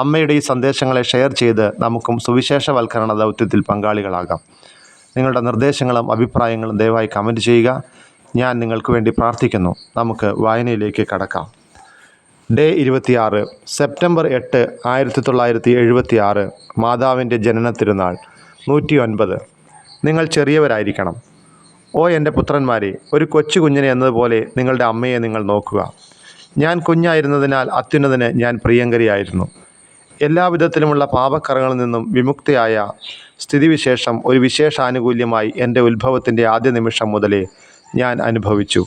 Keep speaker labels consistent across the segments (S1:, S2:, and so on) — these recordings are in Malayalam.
S1: അമ്മയുടെ ഈ സന്ദേശങ്ങളെ ഷെയർ ചെയ്ത് നമുക്കും സുവിശേഷവൽക്കരണ ദൗത്യത്തിൽ പങ്കാളികളാകാം. നിങ്ങളുടെ നിർദ്ദേശങ്ങളും അഭിപ്രായങ്ങളും ദയവായി കമന്റ് ചെയ്യുക. ഞാൻ നിങ്ങൾക്ക് വേണ്ടി പ്രാർത്ഥിക്കുന്നു. നമുക്ക് വായനയിലേക്ക് കടക്കാം. ഡേ ഇരുപത്തിയാറ് സെപ്റ്റംബർ എട്ട് ആയിരത്തി തൊള്ളായിരത്തി എഴുപത്തി ആറ് മാതാവിന്റെ ജനന തിരുനാൾ നൂറ്റി ഒൻപത് നിങ്ങൾ ചെറിയവരായിരിക്കണം. ഓ എന്റെ പുത്രന്മാരെ ഒരു കൊച്ചു കുഞ്ഞിനെ എന്നതുപോലെ നിങ്ങളുടെ അമ്മയെ നിങ്ങൾ നോക്കുക. ഞാൻ കുഞ്ഞായിരുന്നതിനാൽ അത്യുന്നതിന് ഞാൻ പ്രിയങ്കരിയായിരുന്നു. എല്ലാവിധത്തിലുമുള്ള പാപക്കറകളിൽ നിന്നും വിമുക്തിയായ സ്ഥിതിവിശേഷം ഒരു വിശേഷാനുകൂല്യമായി എന്റെ ഉത്ഭവത്തിന്റെ ആദ്യ നിമിഷം മുതലേ ഞാൻ അനുഭവിച്ചു.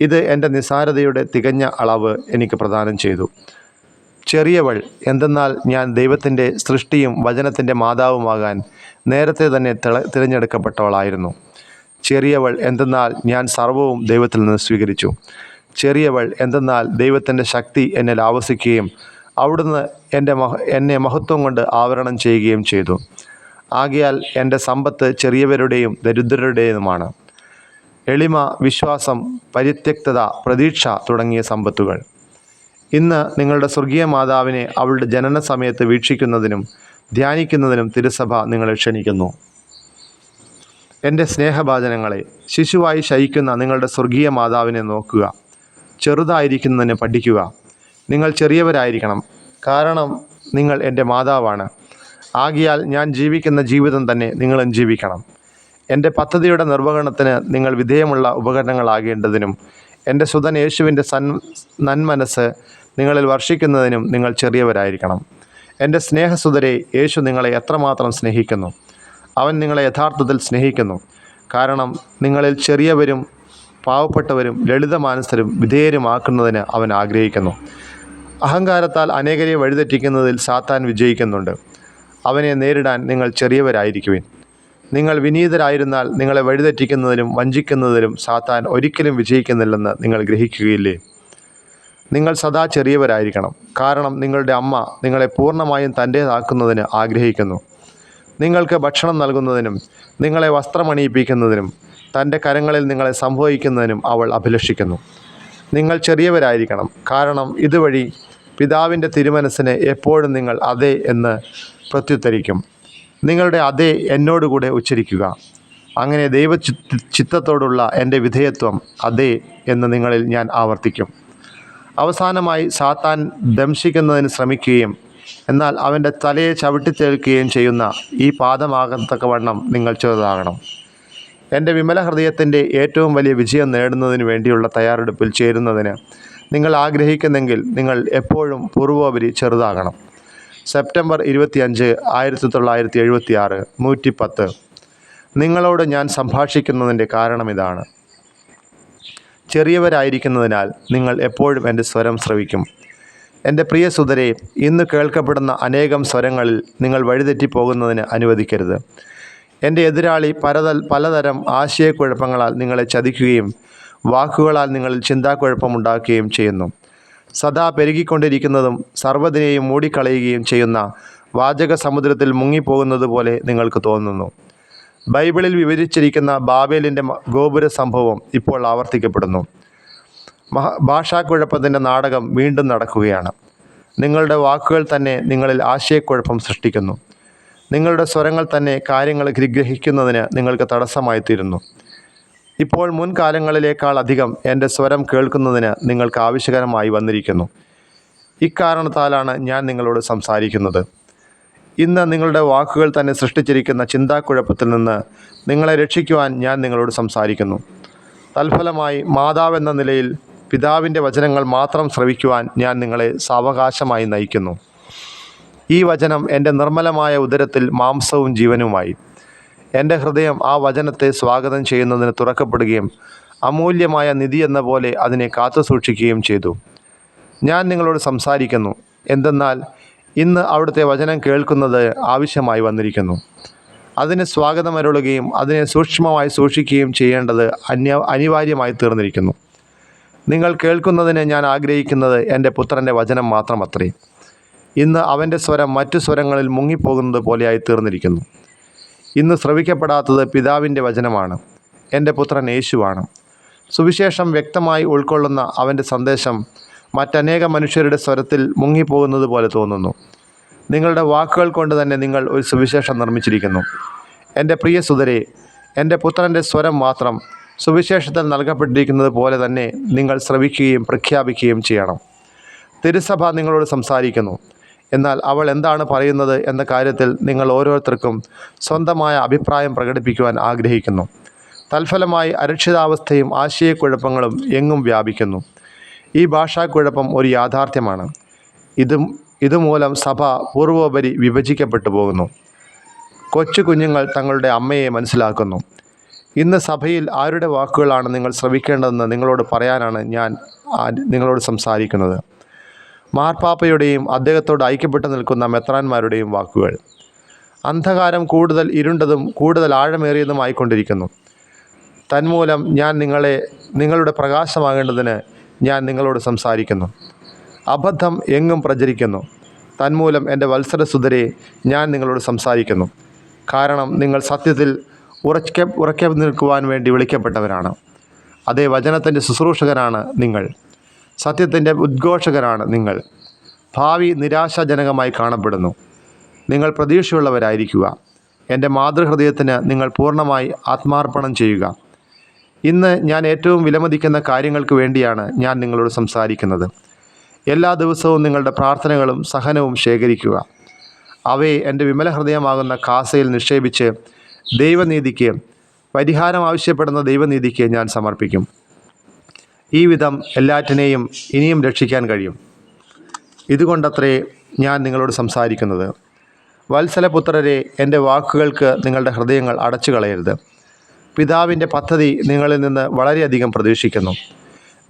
S1: ഇത് എന്റെ നിസാരതയുടെ തികഞ്ഞ അളവ് എനിക്ക് പ്രദാനം ചെയ്തു. ചെറിയവൾ എന്തെന്നാൽ ഞാൻ ദൈവത്തിന്റെ സൃഷ്ടിയും വചനത്തിന്റെ മാതാവുമാകാൻ നേരത്തെ തന്നെ തിരഞ്ഞെടുക്കപ്പെട്ടവളായിരുന്നു. ചെറിയവൾ എന്തെന്നാൽ ഞാൻ സർവവും ദൈവത്തിൽ നിന്ന് സ്വീകരിച്ചു. ചെറിയവൾ എന്തെന്നാൽ ദൈവത്തിന്റെ ശക്തി എന്നിൽ ആവസിക്കുകയും അവിടുന്ന് എന്റെ മഹ എന്നെ മഹത്വം കൊണ്ട് ആവരണം ചെയ്യുകയും ചെയ്തു. ആകയാൽ എന്റെ സമ്പത്ത് ചെറിയവരുടെയും ദരിദ്രരുടേതുമാണ്. എളിമ വിശ്വാസം പരിത്യക്തത പ്രതീക്ഷ തുടങ്ങിയ സമ്പത്തുകൾ. ഇന്ന് നിങ്ങളുടെ സ്വർഗീയ മാതാവിനെ അവളുടെ ജനന സമയത്ത് വീക്ഷിക്കുന്നതിനും ധ്യാനിക്കുന്നതിനും തിരുസഭ നിങ്ങളെ ക്ഷണിക്കുന്നു. എന്റെ സ്നേഹഭാചനങ്ങളെ ശിശുവായി ശയിക്കുന്ന നിങ്ങളുടെ സ്വർഗീയ മാതാവിനെ നോക്കുക. ചെറുതായിരിക്കുന്നതിന് പഠിക്കുക. നിങ്ങൾ ചെറിയവരായിരിക്കണം. കാരണം നിങ്ങൾ എന്റെ മാതാവാണ്. ആകിയാൽ ഞാൻ ജീവിക്കുന്ന ജീവിതം തന്നെ നിങ്ങളും ജീവിക്കണം. എന്റെ പദ്ധതിയുടെ നിർവഹണത്തിന് നിങ്ങൾ വിധേയമുള്ള ഉപകരണങ്ങളാകേണ്ടതിനും എന്റെ സുതൻ യേശുവിന്റെ സൻ നന്മനസ് നിങ്ങളിൽ വർഷിക്കുന്നതിനും നിങ്ങൾ ചെറിയവരായിരിക്കണം. എന്റെ സ്നേഹസുതരെ യേശു നിങ്ങളെ എത്രമാത്രം സ്നേഹിക്കുന്നു. അവൻ നിങ്ങളെ യഥാർത്ഥത്തിൽ സ്നേഹിക്കുന്നു. കാരണം നിങ്ങളിൽ ചെറിയവരും പാവപ്പെട്ടവരും ലളിതമാനസരും വിധേയരുമാക്കുന്നതിന് അവൻ ആഗ്രഹിക്കുന്നു. അഹങ്കാരത്താൽ അനേകരെ വഴിതെറ്റിക്കുന്നതിൽ സാത്താൻ വിജയിക്കുന്നുണ്ട്. അവനെ നേരിടാൻ നിങ്ങൾ ചെറിയവരായിരിക്കുവിൻ. നിങ്ങൾ വിനീതരായിരുന്നാൽ നിങ്ങളെ വഴിതെറ്റിക്കുന്നതിലും വഞ്ചിക്കുന്നതിലും സാത്താൻ ഒരിക്കലും വിജയിക്കുന്നില്ലെന്ന് നിങ്ങൾ ഗ്രഹിക്കുകയില്ലേ? നിങ്ങൾ സദാ ചെറിയവരായിരിക്കണം. കാരണം നിങ്ങളുടെ അമ്മ നിങ്ങളെ പൂർണമായും തന്റേതാക്കുന്നതിന് ആഗ്രഹിക്കുന്നു. നിങ്ങൾക്ക് ഭക്ഷണം നൽകുന്നതിനും നിങ്ങളെ വസ്ത്രമണിയിപ്പിക്കുന്നതിനും തന്റെ കരങ്ങളിൽ നിങ്ങളെ സംഭവിക്കുന്നതിനും അവൾ അഭിലഷിക്കുന്നു. നിങ്ങൾ ചെറിയവരായിരിക്കണം. കാരണം ഇതുവഴി പിതാവിന്റെ തിരുമനസ്സിന് എപ്പോഴും നിങ്ങൾ അതെ എന്ന് പ്രത്യുത്തരിക്കും. നിങ്ങളുടെ അതെ എന്നോടുകൂടെ ഉച്ചരിക്കുക. അങ്ങനെ ദൈവ ചിത്തത്തോടുള്ള എന്റെ വിധേയത്വം അതെ എന്ന് നിങ്ങളിൽ ഞാൻ ആവർത്തിക്കും. അവസാനമായി സാത്താൻ ദംശിക്കുന്നതിന് ശ്രമിക്കുകയും എന്നാൽ അവന്റെ തലയെ ചവിട്ടിത്തേൽക്കുകയും ചെയ്യുന്ന ഈ പാദമാകത്തക്കവണ്ണം നിങ്ങൾ ചെറുതാകണം. എന്റെ വിമല ഹൃദയത്തിന്റെ ഏറ്റവും വലിയ വിജയം നേടുന്നതിന് വേണ്ടിയുള്ള തയ്യാറെടുപ്പിൽ ചേരുന്നതിന് നിങ്ങൾ ആഗ്രഹിക്കുന്നെങ്കിൽ നിങ്ങൾ എപ്പോഴും പൂർവോപരി ചെറുതാകണം. സെപ്റ്റംബർ ഇരുപത്തിയഞ്ച് ആയിരത്തി തൊള്ളായിരത്തി എഴുപത്തി ആറ് നൂറ്റി പത്ത് നിങ്ങളോട് ഞാൻ സംഭാഷിക്കുന്നതിന്റെ കാരണം ഇതാണ്. ചെറിയവരായിരിക്കുന്നതിനാൽ നിങ്ങൾ എപ്പോഴും എന്റെ സ്വരം ശ്രവിക്കും. എന്റെ പ്രിയ സുതരെ ഇന്ന് കേൾക്കപ്പെടുന്ന അനേകം സ്വരങ്ങളിൽ നിങ്ങൾ വഴിതെറ്റിപ്പോകുന്നതിന് അനുവദിക്കരുത്. എന്റെ എതിരാളി പലതൽ പലതരം ആശയക്കുഴപ്പങ്ങളാൽ നിങ്ങളെ ചതിക്കുകയും വാക്കുകളാൽ നിങ്ങളിൽ ചിന്താക്കുഴപ്പമുണ്ടാക്കുകയും ചെയ്യുന്നു. സദാ പെരുകിക്കൊണ്ടിരിക്കുന്നതും സർവതിനെയും മൂടിക്കളയുകയും ചെയ്യുന്ന വാചക സമുദ്രത്തിൽ മുങ്ങിപ്പോകുന്നത് പോലെ നിങ്ങൾക്ക് തോന്നുന്നു. ബൈബിളിൽ വിവരിച്ചിരിക്കുന്ന ബാബേലിന്റെ ഗോപുര സംഭവം ഇപ്പോൾ ആവർത്തിക്കപ്പെടുന്നു. മഹ ഭാഷാക്കുഴപ്പത്തിന്റെ നാടകം വീണ്ടും നടക്കുകയാണ്. നിങ്ങളുടെ വാക്കുകൾ തന്നെ നിങ്ങളിൽ ആശയക്കുഴപ്പം സൃഷ്ടിക്കുന്നു. നിങ്ങളുടെ സ്വരങ്ങൾ തന്നെ കാര്യങ്ങൾ ഗ്രഹിക്കുന്നതിന് നിങ്ങൾക്ക് തടസ്സമായി തീരുന്നു ഇപ്പോൾ മുൻകാലങ്ങളിലേക്കാൾ അധികം എന്റെ സ്വരം കേൾക്കുന്നതിന് നിങ്ങൾക്ക് ആവശ്യകരമായി വന്നിരിക്കുന്നു. ഇക്കാരണത്താലാണ് ഞാൻ നിങ്ങളോട് സംസാരിക്കുന്നത്. ഇന്ന് നിങ്ങളുടെ വാക്കുകൾ തന്നെ സൃഷ്ടിച്ചിരിക്കുന്ന ചിന്താക്കുഴപ്പത്തിൽ നിന്ന് നിങ്ങളെ രക്ഷിക്കുവാൻ ഞാൻ നിങ്ങളോട് സംസാരിക്കുന്നു. തൽഫലമായി മാതാവെന്ന നിലയിൽ പിതാവിന്റെ വചനങ്ങൾ മാത്രം ശ്രവിക്കുവാൻ ഞാൻ നിങ്ങളെ സാവകാശമായി നയിക്കുന്നു. ഈ വചനം എന്റെ നിർമ്മലമായ ഉദരത്തിൽ മാംസവും ജീവനുമായി. എന്റെ ഹൃദയം ആ വചനത്തെ സ്വാഗതം ചെയ്യുന്നതിന് തുറക്കപ്പെടുകയും അമൂല്യമായ നിധി എന്ന പോലെ അതിനെ കാത്തു സൂക്ഷിക്കുകയും ചെയ്തു. ഞാൻ നിങ്ങളോട് സംസാരിക്കുന്നു. എന്തെന്നാൽ ഇന്ന് അവിടുത്തെ വചനം കേൾക്കുന്നത് ആവശ്യമായി വന്നിരിക്കുന്നു. അതിന് സ്വാഗതം അരുളുകയും അതിനെ സൂക്ഷ്മമായി സൂക്ഷിക്കുകയും ചെയ്യേണ്ടത് അന്യ അനിവാര്യമായി തീർന്നിരിക്കുന്നു. നിങ്ങൾ കേൾക്കുന്നതിന് ഞാൻ ആഗ്രഹിക്കുന്നത് എന്റെ പുത്രന്റെ വചനം മാത്രമത്രേ. ഇന്ന് അവന്റെ സ്വരം മറ്റു സ്വരങ്ങളിൽ മുങ്ങിപ്പോകുന്നത് പോലെയായി തീർന്നിരിക്കുന്നു. ഇന്ന് ശ്രവിക്കപ്പെടാത്തത് പിതാവിന്റെ വചനമാണ്. എന്റെ പുത്രൻ യേശുവാണ്. സുവിശേഷം വ്യക്തമായി ഉൾക്കൊള്ളുന്ന അവന്റെ സന്ദേശം മറ്റനേക മനുഷ്യരുടെ സ്വരത്തിൽ മുങ്ങിപ്പോകുന്നത് പോലെ തോന്നുന്നു. നിങ്ങളുടെ വാക്കുകൾ കൊണ്ട് തന്നെ നിങ്ങൾ ഒരു സുവിശേഷം നിർമ്മിച്ചിരിക്കുന്നു. എന്റെ പ്രിയ സുതരെ എന്റെ പുത്രന്റെ സ്വരം മാത്രം സുവിശേഷത്തിൽ നൽകപ്പെട്ടിരിക്കുന്നത് പോലെ തന്നെ നിങ്ങൾ ശ്രവിക്കുകയും പ്രഖ്യാപിക്കുകയും ചെയ്യണം. തിരുസഭ നിങ്ങളോട് സംസാരിക്കുന്നു. എന്നാൽ അവൾ എന്താണ് പറയുന്നത് എന്ന കാര്യത്തിൽ നിങ്ങൾ ഓരോരുത്തർക്കും സ്വന്തമായ അഭിപ്രായം പ്രകടിപ്പിക്കുവാൻ ആഗ്രഹിക്കുന്നു. തൽഫലമായി അരക്ഷിതാവസ്ഥയും ആശയക്കുഴപ്പങ്ങളും എങ്ങും വ്യാപിക്കുന്നു. ഈ ഭാഷാക്കുഴപ്പം ഒരു യാഥാർത്ഥ്യമാണ്. ഇതും ഇതുമൂലം സഭ പൂർവോപരി വിഭജിക്കപ്പെട്ടു പോകുന്നു. കൊച്ചു കുഞ്ഞുങ്ങൾ തങ്ങളുടെ അമ്മയെ മനസ്സിലാക്കുന്നു. ഇന്ന് സഭയിൽ ആരുടെ വാക്കുകളാണ് നിങ്ങൾ ശ്രവിക്കേണ്ടതെന്ന് നിങ്ങളോട് പറയാനാണ് ഞാൻ നിങ്ങളോട് സംസാരിക്കുന്നത്. മാർപ്പാപ്പയുടെയും അദ്ദേഹത്തോട് ഐക്യപ്പെട്ടു നിൽക്കുന്ന മെത്രാന്മാരുടെയും വാക്കുകൾ. അന്ധകാരം കൂടുതൽ ഇരുണ്ടതും കൂടുതൽ ആഴമേറിയതുമായിക്കൊണ്ടിരിക്കുന്നു തന്മൂലം ഞാൻ നിങ്ങളെ നിങ്ങളുടെ പ്രകാശമാകേണ്ടതിന് ഞാൻ നിങ്ങളോട് സംസാരിക്കുന്നു. അബദ്ധം എങ്ങും പ്രചരിക്കുന്നു. തന്മൂലം എന്റെ വത്സരസുതരെ ഞാൻ നിങ്ങളോട് സംസാരിക്കുന്നു. കാരണം നിങ്ങൾ സത്യത്തിൽ ഉറക്കെ ഉറക്കെ നിൽക്കുവാൻ വേണ്ടി വിളിക്കപ്പെട്ടവരാണ്. അതേ വചനത്തിന്റെ ശുശ്രൂഷകരാണ് നിങ്ങൾ. സത്യത്തിന്റെ ഉദ്ഘോഷകരാണ് നിങ്ങൾ. ഭാവി നിരാശാജനകമായി കാണപ്പെടുന്നു. നിങ്ങൾ പ്രതീക്ഷയുള്ളവരായിരിക്കുക. എന്റെ മാതൃഹൃദയത്തിന് നിങ്ങൾ പൂർണമായി ആത്മാർപ്പണം ചെയ്യുക. ഇന്ന് ഞാൻ ഏറ്റവും വിലമതിക്കുന്ന കാര്യങ്ങൾക്ക് വേണ്ടിയാണ് ഞാൻ നിങ്ങളോട് സംസാരിക്കുന്നത്. എല്ലാ ദിവസവും നിങ്ങളുടെ പ്രാർത്ഥനകളും സഹനവും ശേഖരിക്കുക. അവയെ എന്റെ വിമല ഹൃദയമാകുന്ന കാസയിൽ നിക്ഷേപിച്ച് ദൈവനീതിക്ക് പരിഹാരം ആവശ്യപ്പെടുന്ന ദൈവനീതിക്ക് ഞാൻ സമർപ്പിക്കും. ഈ വിധം എല്ലാറ്റിനെയും ഇനിയും രക്ഷിക്കാൻ കഴിയും. ഇതുകൊണ്ടത്രേ ഞാൻ നിങ്ങളോട് സംസാരിക്കുന്നത്. വത്സലപുത്രരെ എന്റെ വാക്കുകൾക്ക് നിങ്ങളുടെ ഹൃദയങ്ങൾ അടച്ചു കളയരുത് പിതാവിന്റെ പദ്ധതി നിങ്ങളിൽ നിന്ന് വളരെയധികം പ്രതീക്ഷിക്കുന്നു.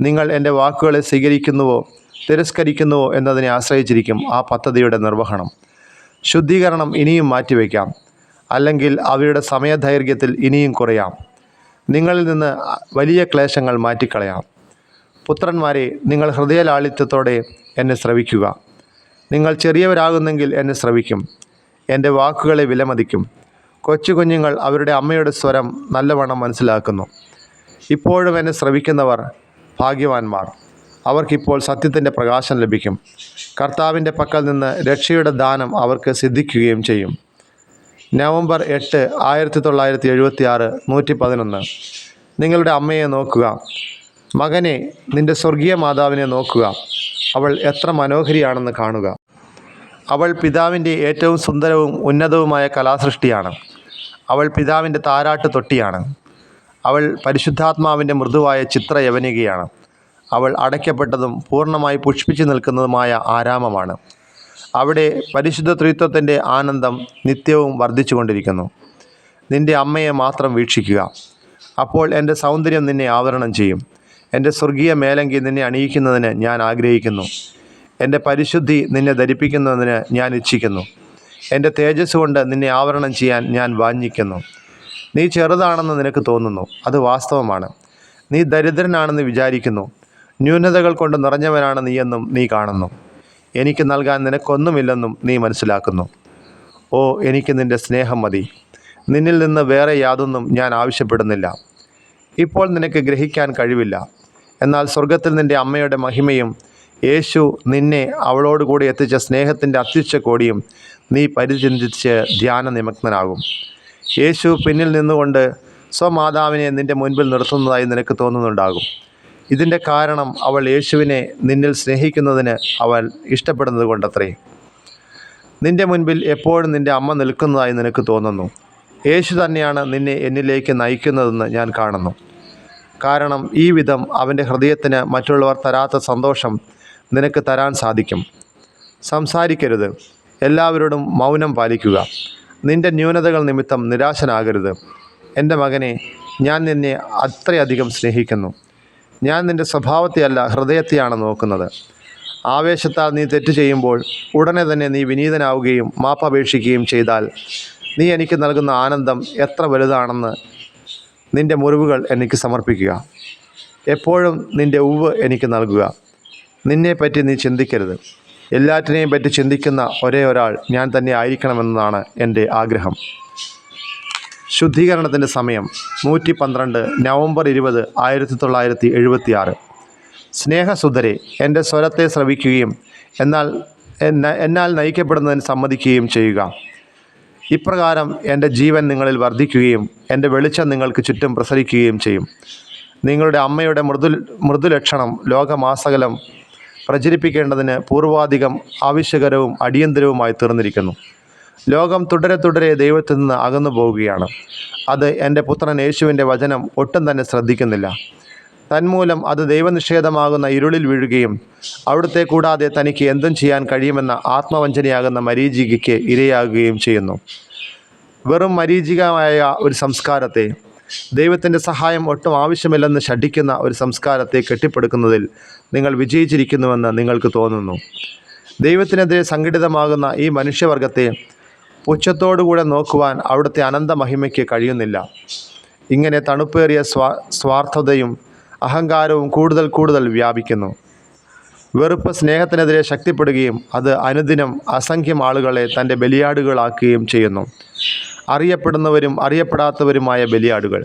S1: നിങ്ങൾ എന്റെ വാക്കുകളെ സ്വീകരിക്കുന്നുവോ തിരസ്കരിക്കുന്നുവോ എന്നതിനെ ആശ്രയിച്ചിരിക്കും ആ പദ്ധതിയുടെ നിർവഹണം. ശുദ്ധീകരണം ഇനിയും മാറ്റിവെക്കാം. അല്ലെങ്കിൽ അവയുടെ സമയദൈർഘ്യത്തിൽ ഇനിയും കുറയാം. നിങ്ങളിൽ നിന്ന് വലിയ ക്ലേശങ്ങൾ മാറ്റിക്കളയാം. പുത്രന്മാരെ നിങ്ങൾ ഹൃദയലാളിത്യത്തോടെ എന്നെ ശ്രവിക്കുക നിങ്ങൾ ചെറിയവരാകുന്നെങ്കിൽ എന്നെ ശ്രവിക്കും എന്റെ വാക്കുകളെ വിലമതിക്കും. കൊച്ചു കുഞ്ഞുങ്ങൾ അവരുടെ അമ്മയുടെ സ്വരം നല്ലവണ്ണം മനസ്സിലാക്കുന്നു. ഇപ്പോഴും എന്നെ ശ്രവിക്കുന്നവർ ഭാഗ്യവാന്മാർ. അവർക്കിപ്പോൾ സത്യത്തിന്റെ പ്രകാശം ലഭിക്കും. കർത്താവിന്റെ പക്കൽ നിന്ന് രക്ഷയുടെ ദാനം അവർക്ക് സിദ്ധിക്കുകയും ചെയ്യും. നവംബർ എട്ട് ആയിരത്തി തൊള്ളായിരത്തി എഴുപത്തി ആറ് നൂറ്റി പതിനൊന്ന്. നിങ്ങളുടെ അമ്മയെ നോക്കുക. മകനെ നിന്റെ സ്വർഗീയ മാതാവിനെ നോക്കുക. അവൾ എത്ര മനോഹരിയാണെന്ന് കാണുക. അവൾ പിതാവിന്റെ ഏറ്റവും സുന്ദരവും ഉന്നതവുമായ കലാസൃഷ്ടിയാണ്. അവൾ പിതാവിന്റെ താരാട്ട് തൊട്ടിയാണ്. അവൾ പരിശുദ്ധാത്മാവിന്റെ മൃദുവായ ചിത്രയവനികയാണ്. അവൾ അടയ്ക്കപ്പെട്ടതും പൂർണമായി പുഷ്പിച്ചു നിൽക്കുന്നതുമായ ആരാമമാണ്. അവിടെ പരിശുദ്ധ ത്രിത്വത്തിന്റെ ആനന്ദം നിത്യവും വർദ്ധിച്ചുകൊണ്ടിരിക്കുന്നു. നിന്റെ അമ്മയെ മാത്രം വീക്ഷിക്കുക. അപ്പോൾ എന്റെ സൗന്ദര്യം നിന്നെ ആവരണം ചെയ്യും. എന്റെ സ്വർഗീയ മേലങ്കി നിന്നെ അണിയിക്കുന്നതിന് ഞാൻ ആഗ്രഹിക്കുന്നു. എന്റെ പരിശുദ്ധി നിന്നെ ധരിപ്പിക്കുന്നതിന് ഞാൻ ഇച്ഛിക്കുന്നു. എന്റെ തേജസ് കൊണ്ട് നിന്നെ ആവരണം ചെയ്യാൻ ഞാൻ വാഞ്ഞിക്കുന്നു. നീ ചെറുതാണെന്ന് നിനക്ക് തോന്നുന്നു. അത് വാസ്തവമാണ്. നീ ദരിദ്രനാണെന്ന് വിചാരിക്കുന്നു. ന്യൂനതകൾ കൊണ്ട് നിറഞ്ഞവനാണ് നീയെന്നും നീ കാണുന്നു. എനിക്ക് നൽകാൻ നിനക്കൊന്നുമില്ലെന്നും നീ മനസ്സിലാക്കുന്നു. ഓ എനിക്ക് നിന്റെ സ്നേഹം മതി. നിന്നിൽ നിന്ന് വേറെ യാതൊന്നും ഞാൻ ആവശ്യപ്പെടുന്നില്ല. ഇപ്പോൾ നിനക്ക് ഗ്രഹിക്കാൻ കഴിവില്ല. എന്നാൽ സ്വർഗത്തിൽ നിന്റെ അമ്മയുടെ മഹിമയും യേശു നിന്നെ അവളോടുകൂടി എത്തിച്ച സ്നേഹത്തിന്റെ അത്യുച്ച കോടിയും നീ പരിചിന്തിച്ച് ധ്യാന നിമഗ്നനാകും. യേശു പിന്നിൽ നിന്നുകൊണ്ട് സ്വമാതാവിനെ നിന്റെ മുൻപിൽ നിർത്തുന്നതായി നിനക്ക് തോന്നുന്നുണ്ടാകും. ഇതിന്റെ കാരണം അവൾ യേശുവിനെ നിന്നിൽ സ്നേഹിക്കുന്നതിന് അവൾ ഇഷ്ടപ്പെടുന്നത് കൊണ്ടത്രേ. നിന്റെ മുൻപിൽ എപ്പോഴും നിന്റെ അമ്മ നിൽക്കുന്നതായി നിനക്ക് തോന്നുന്നു. യേശു തന്നെയാണ് നിന്നെ എന്നിലേക്ക് നയിക്കുന്നതെന്ന് ഞാൻ കാണുന്നു. കാരണം ഈ വിധം അവന്റെ ഹൃദയത്തിന് മറ്റുള്ളവർ തരാത്ത സന്തോഷം നിനക്ക് തരാൻ സാധിക്കും. സംസാരിക്കരുത്. എല്ലാവരോടും മൗനം പാലിക്കുക. നിന്റെ ന്യൂനതകൾ നിമിത്തം നിരാശനാകരുത്. എന്റെ മകനെ ഞാൻ നിന്നെ അത്രയധികം സ്നേഹിക്കുന്നു. ഞാൻ നിന്റെ സ്വഭാവത്തെയല്ല ഹൃദയത്തെയാണ് നോക്കുന്നത്. ആവേശത്താൽ നീ തെറ്റ് ചെയ്യുമ്പോൾ ഉടനെ തന്നെ നീ വിനീതനാവുകയും മാപ്പപേക്ഷിക്കുകയും ചെയ്താൽ നീ എനിക്ക് നൽകുന്ന ആനന്ദം എത്ര വലുതാണെന്ന് നിന്റെ മുറിവുകൾ എനിക്ക് സമർപ്പിക്കുക. എപ്പോഴും നിന്റെ ഉവ് എനിക്ക് നൽകുക. നിന്നെപ്പറ്റി നീ ചിന്തിക്കരുത്. എല്ലാറ്റിനെയും പറ്റി ചിന്തിക്കുന്ന ഒരേ ഒരാൾ ഞാൻ തന്നെ ആയിരിക്കണമെന്നതാണ് എന്റെ ആഗ്രഹം. ശുദ്ധീകരണത്തിന്റെ സമയം നൂറ്റി പന്ത്രണ്ട് നവംബർ ഇരുപത് ആയിരത്തി തൊള്ളായിരത്തി എഴുപത്തി ആറ് എന്റെ സ്വരത്തെ ശ്രവിക്കുകയും എന്നാൽ എന്നാൽ നയിക്കപ്പെടുന്നതിന് സമ്മതിക്കുകയും ചെയ്യുക. ഇപ്രകാരം എന്റെ ജീവൻ നിങ്ങളിൽ വർദ്ധിക്കുകയും എന്റെ വെളിച്ചം നിങ്ങൾക്ക് ചുറ്റും പ്രസരിക്കുകയും ചെയ്യും. നിങ്ങളുടെ അമ്മയുടെ മൃദു മൃദുലക്ഷണം ലോകമാസകലം പ്രചരിപ്പിക്കേണ്ടതിന് പൂർവാധികം ആവശ്യകരവും അടിയന്തരവുമായി തീർന്നിരിക്കുന്നു. ലോകം തുടരെ തുടരെ ദൈവത്തിൽ നിന്ന് അകന്നു പോവുകയാണ് അത് എന്റെ പുത്രൻ യേശുവിന്റെ വചനം ഒട്ടും തന്നെ ശ്രദ്ധിക്കുന്നില്ല. തന്മൂലം അത് ദൈവനിഷേധമാകുന്ന ഇരുളിൽ വീഴുകയും അവിടുത്തെ കൂടാതെ തനിക്ക് എന്തും ചെയ്യാൻ കഴിയുമെന്ന ആത്മവഞ്ചനയാകുന്ന മരീചികയ്ക്ക് ഇരയാകുകയും ചെയ്യുന്നു. വെറും മരീചികമായ ഒരു സംസ്കാരത്തെ ദൈവത്തിന്റെ സഹായം ഒട്ടും ആവശ്യമില്ലെന്ന് ശഠിക്കുന്ന ഒരു സംസ്കാരത്തെ കെട്ടിപ്പടുക്കുന്നതിൽ നിങ്ങൾ വിജയിച്ചിരിക്കുന്നുവെന്ന് നിങ്ങൾക്ക് തോന്നുന്നു. ദൈവത്തിനെതിരെ സംഘടിതമാകുന്ന ഈ മനുഷ്യവർഗത്തെ പുച്ഛത്തോടുകൂടെ നോക്കുവാൻ അവിടുത്തെ അനന്ത മഹിമയ്ക്ക് കഴിയുന്നില്ല. ഇങ്ങനെ തണുപ്പേറിയ സ്വാ സ്വാർത്ഥതയും അഹങ്കാരവും കൂടുതൽ കൂടുതൽ വ്യാപിക്കുന്നു. വെറുപ്പ് സ്നേഹത്തിനെതിരെ ശക്തിപ്പെടുകയും അത് അനുദിനം അസംഖ്യം ആളുകളെ തന്റെ ബലിയാടുകളാക്കുകയും ചെയ്യുന്നു. അറിയപ്പെടുന്നവരും അറിയപ്പെടാത്തവരുമായ ബലിയാടുകൾ.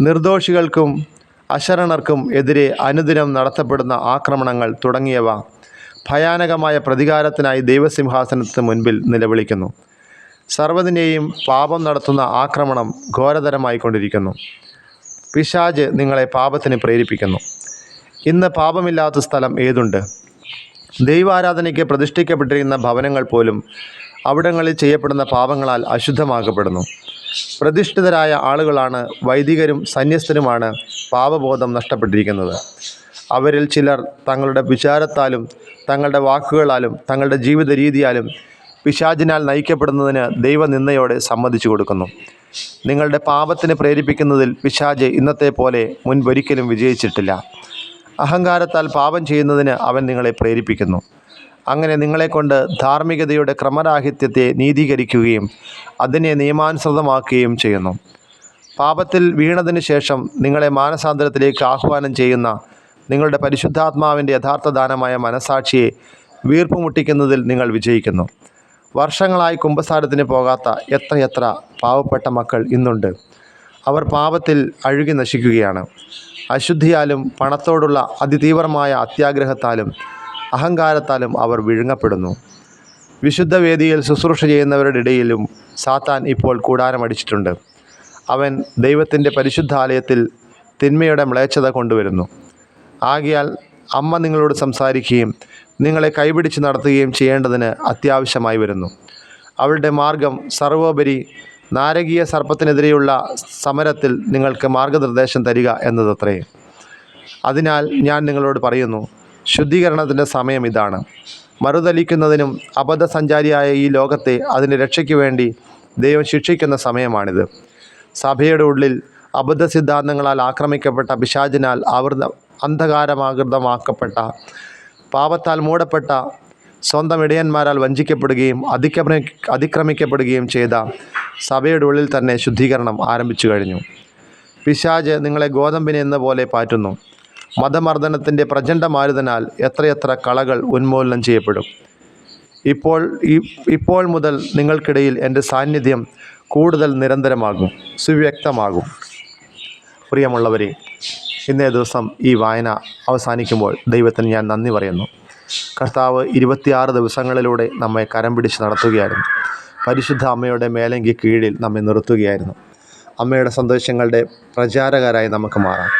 S1: നിർദോഷികൾക്കും അശരണർക്കും എതിരെ അനുദിനം നടത്തപ്പെടുന്ന ആക്രമണങ്ങൾ തുടങ്ങിയവ ഭയാനകമായ പ്രതികാരത്തിനായി ദൈവസിംഹാസനത്തിന് മുൻപിൽ നിലവിളിക്കുന്നു. സർവതിനെയും പാപം നടത്തുന്ന ആക്രമണം ഘോരതരമായിക്കൊണ്ടിരിക്കുന്നു. പിശാജ് നിങ്ങളെ പാപത്തിന് പ്രേരിപ്പിക്കുന്നു. ഇന്ന് പാപമില്ലാത്ത സ്ഥലം ഏതുണ്ട്? ദൈവാരാധനയ്ക്ക് പ്രതിഷ്ഠിക്കപ്പെട്ടിരിക്കുന്ന ഭവനങ്ങൾ പോലും അവിടങ്ങളിൽ ചെയ്യപ്പെടുന്ന പാപങ്ങളാൽ അശുദ്ധമാക്കപ്പെടുന്നു. പ്രതിഷ്ഠിതരായ ആളുകളാണ് വൈദികരും സന്യസ്തരുമാണ് പാപബോധം നഷ്ടപ്പെട്ടിരിക്കുന്നത്. അവരിൽ ചിലർ തങ്ങളുടെ വിചാരത്താലും തങ്ങളുടെ വാക്കുകളാലും തങ്ങളുടെ ജീവിത രീതിയാലും പിശാചിനാൽ നയിക്കപ്പെടുന്നതിന് ദൈവനിന്ദയോടെ സമ്മതിച്ചു കൊടുക്കുന്നു. നിങ്ങളുടെ പാപത്തിന് പ്രേരിപ്പിക്കുന്നതിൽ പിശാജ് ഇന്നത്തെ പോലെ മുൻപൊരിക്കലും വിജയിച്ചിട്ടില്ല. അഹങ്കാരത്താൽ പാപം ചെയ്യുന്നതിന് അവൻ നിങ്ങളെ പ്രേരിപ്പിക്കുന്നു. അങ്ങനെ നിങ്ങളെക്കൊണ്ട് ധാർമ്മികതയുടെ ക്രമരാഹിത്യത്തെ നീതീകരിക്കുകയും അതിനെ നിയമാനുസൃതമാക്കുകയും ചെയ്യുന്നു. പാപത്തിൽ വീണതിന് ശേഷം നിങ്ങളെ മാനസാന്തരത്തിലേക്ക് ആഹ്വാനം ചെയ്യുന്ന നിങ്ങളുടെ പരിശുദ്ധാത്മാവിന്റെ യഥാർത്ഥ ദാനമായ മനസാക്ഷിയെ വീർപ്പുമുട്ടിക്കുന്നതിൽ നിങ്ങൾ വിജയിക്കുന്നു. വർഷങ്ങളായി കുമ്പസാരത്തിന് പോകാത്ത എത്രയെത്ര പാവപ്പെട്ട മക്കൾ ഇന്നുണ്ട്. അവർ പാപത്തിൽ അഴുകി നശിക്കുകയാണ്. അശുദ്ധിയാലും പണത്തോടുള്ള അതിതീവ്രമായ അത്യാഗ്രഹത്താലും അഹങ്കാരത്താലും അവർ വിഴുങ്ങപ്പെടുന്നു. വിശുദ്ധ വേദിയിൽ ശുശ്രൂഷ ചെയ്യുന്നവരുടെ ഇടയിലും സാത്താൻ ഇപ്പോൾ കൂടാരമടിച്ചിട്ടുണ്ട്. അവൻ ദൈവത്തിന്റെ പരിശുദ്ധാലയത്തിൽ തിന്മയുടെ മ്ലേച്ഛത കൊണ്ടുവരുന്നു. ആകയാൽ അമ്മ നിങ്ങളോട് സംസാരിക്കുകയും നിങ്ങളെ കൈപിടിച്ച് നടത്തുകയും ചെയ്യേണ്ടതിന് അത്യാവശ്യമായി വരുന്നു. അവളുടെ മാർഗം സർവോപരി നാരകീയ സർപ്പത്തിനെതിരെയുള്ള സമരത്തിൽ നിങ്ങൾക്ക് മാർഗനിർദ്ദേശം തരിക എന്നതത്രേ. അതിനാൽ ഞാൻ നിങ്ങളോട് പറയുന്നു ശുദ്ധീകരണത്തിന്റെ സമയം ഇതാണ്. മറുതലിക്കുന്നതിനും അബദ്ധസഞ്ചാരിയായ ഈ ലോകത്തെ അതിന്റെ രക്ഷയ്ക്ക് വേണ്ടി ദൈവം ശിക്ഷിക്കുന്ന സമയമാണിത്. സഭയുടെ ഉള്ളിൽ അബദ്ധ സിദ്ധാന്തങ്ങളാൽ ആക്രമിക്കപ്പെട്ട പിശാചിനാൽ ആവൃത അന്ധകാരമാകൃതമാക്കപ്പെട്ട പാപത്താൽ മൂടപ്പെട്ട സ്വന്തം ഇടയന്മാരാൽ വഞ്ചിക്കപ്പെടുകയും അതിക്രമി അതിക്രമിക്കപ്പെടുകയും ചെയ്ത സഭയുടെ ഉള്ളിൽ തന്നെ ശുദ്ധീകരണം ആരംഭിച്ചു കഴിഞ്ഞു. പിശാജ് നിങ്ങളെ ഗോതമ്പിനെ എന്ന പോലെ പാറ്റുന്നു. മതമർദ്ദനത്തിന്റെ പ്രചണ്ഡമാരുതനാൽ എത്രയെത്ര കളകൾ ഉന്മൂലനം ചെയ്യപ്പെടും. ഇപ്പോൾ ഇപ്പോൾ മുതൽ നിങ്ങൾക്കിടയിൽ എന്റെ സാന്നിധ്യം കൂടുതൽ നിരന്തരമാകും സുവ്യക്തമാകും. പ്രിയമുള്ളവരെ ഇന്നേ ദിവസം ഈ വായന അവസാനിക്കുമ്പോൾ ദൈവത്തിന് ഞാൻ നന്ദി പറയുന്നു. കർത്താവ് ഇരുപത്തിയാറ് ദിവസങ്ങളിലൂടെ നമ്മെ കരം പിടിച്ച് നടത്തുകയായിരുന്നു. പരിശുദ്ധ അമ്മയുടെ മേലങ്കി കീഴിൽ നമ്മെ നിർത്തുകയായിരുന്നു. അമ്മയുടെ സന്ദേശങ്ങളുടെ പ്രചാരകരായി നമുക്ക് മാറാം.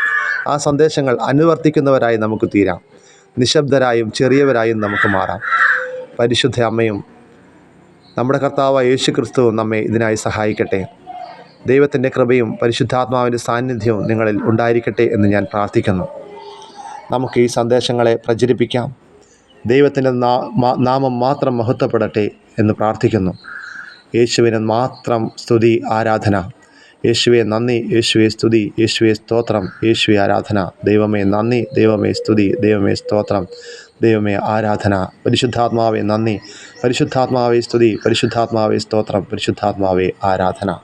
S1: ആ സന്ദേശങ്ങൾ അനുവർത്തിക്കുന്നവരായി നമുക്ക് തീരാം. നിശബ്ദരായും ചെറിയവരായും നമുക്ക് മാറാം. പരിശുദ്ധ അമ്മയും നമ്മുടെ കർത്താവ് യേശു ക്രിസ്തുവും നമ്മെ ഇതിനായി സഹായിക്കട്ടെ. ദൈവത്തിന്റെ കൃപയും പരിശുദ്ധാത്മാവിന്റെ സാന്നിധ്യവും നിങ്ങളിൽ ഉണ്ടായിരിക്കട്ടെ എന്ന് ഞാൻ പ്രാർത്ഥിക്കുന്നു. നമുക്ക് ഈ സന്ദേശങ്ങളെ പ്രചരിപ്പിക്കാം. ദൈവത്തിന്റെ നാമം മാത്രം മഹത്വപ്പെടട്ടെ എന്ന് പ്രാർത്ഥിക്കുന്നു. യേശുവിന് മാത്രം സ്തുതി ആരാധന. യേശുവെ നന്ദി. യേശുവെ സ്തുതി. യേശുവെ സ്തോത്രം. യേശുവെ ആരാധന. ദൈവമേ നന്ദി. ദൈവമേ സ്തുതി. ദൈവമേ സ്തോത്രം. ദൈവമേ ആരാധന. പരിശുദ്ധാത്മാവേ നന്ദി. പരിശുദ്ധാത്മാവേ സ്തുതി. പരിശുദ്ധാത്മാവേ സ്തോത്രം. പരിശുദ്ധാത്മാവേ ആരാധന.